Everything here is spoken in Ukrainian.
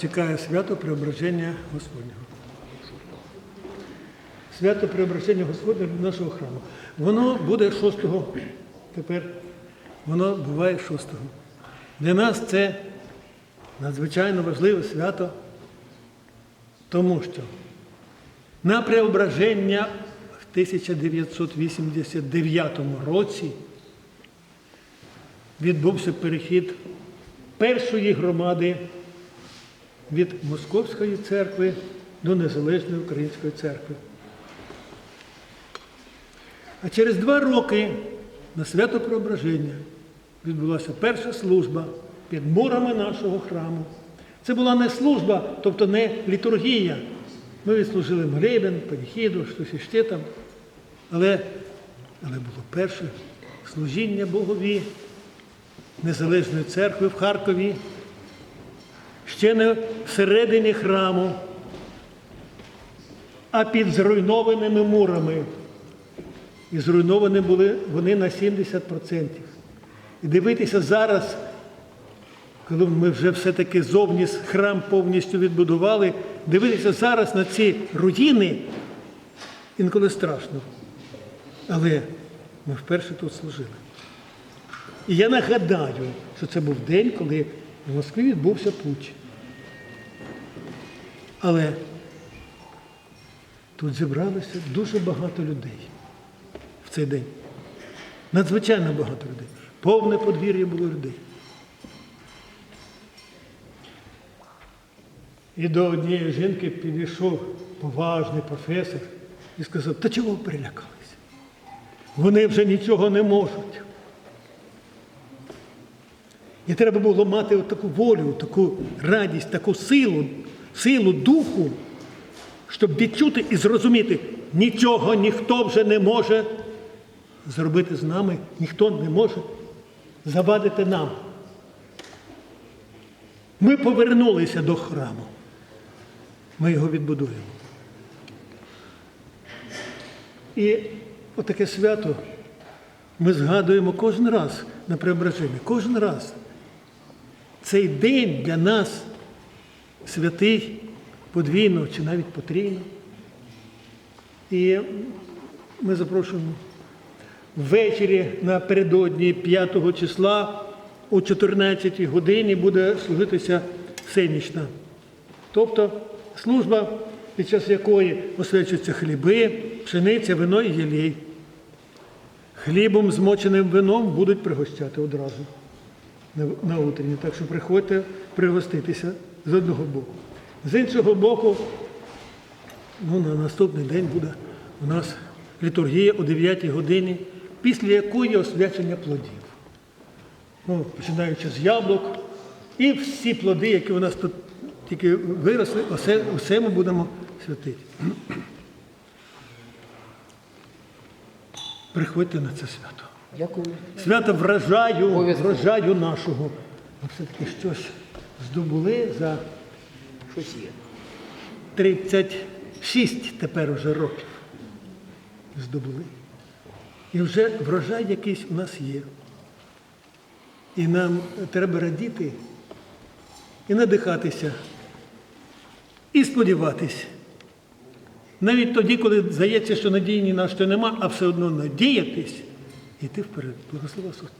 Чекає свято Преображення Господнього. Свято Преображення Господнього нашого храму. Воно буде 6 тепер. Воно буває 6 Для нас це надзвичайно важливе свято, тому що на преображення в 1989 році відбувся перехід першої громади від Московської церкви до Незалежної Української церкви. А через два роки на свято Преображення відбулася перша служба під мурами нашого храму. Це була не служба, тобто не літургія. Ми відслужили молебен, панихіду, щось іще там. Але, але було перше служіння Богові Незалежної церкви в Харкові, ще не всередині храму, а під зруйнованими мурами. І зруйновані були вони на 70%. І дивитися зараз, коли ми вже все-таки зовні храм повністю відбудували, дивитися зараз на ці руїни інколи страшно. Але ми вперше тут служили. І я нагадаю, що це був день, коли в Москві відбувся путч. Але тут зібралося дуже багато людей в цей день. Надзвичайно багато людей. Повне подвір'я було людей. І до однієї жінки підійшов поважний професор і сказав, та чого ви перелякалися? Вони вже нічого не можуть. І треба було мати таку волю, таку радість, таку силу, силу духу, щоб відчути і зрозуміти, нічого ніхто вже не може зробити з нами, ніхто не може завадити нам. Ми повернулися до храму. Ми його відбудуємо. І отаке свято ми згадуємо кожен раз на преображенні, кожен раз. Цей день для нас святий подвійно чи навіть потрійно. І ми запрошуємо ввечері напередодні 5 числа о 14 годині буде служитися всенічна. Тобто служба, під час якої освячуються хліби, пшениця, вино і єлей. Хлібом змоченим вином будуть пригощати одразу на утренні. Так що приходьте пригоститися з одного боку. З іншого боку, ну, на наступний день буде у нас літургія о 9 годині, після якої освячення плодів. Ну, починаючи з яблук, і всі плоди, які у нас тут тільки виросли, усе, усе ми будемо святити. Приходьте на це свято. Дякую. Свято врожаю, Обов'язково. врожаю нашого. Все-таки щось здобули за Щось є. 36 тепер уже років. Здобули. І вже врожай якийсь у нас є. І нам треба радіти і надихатися, і сподіватись. Навіть тоді, коли здається, що надії на що нема, а все одно надіятись і йти вперед. Благослови Господь.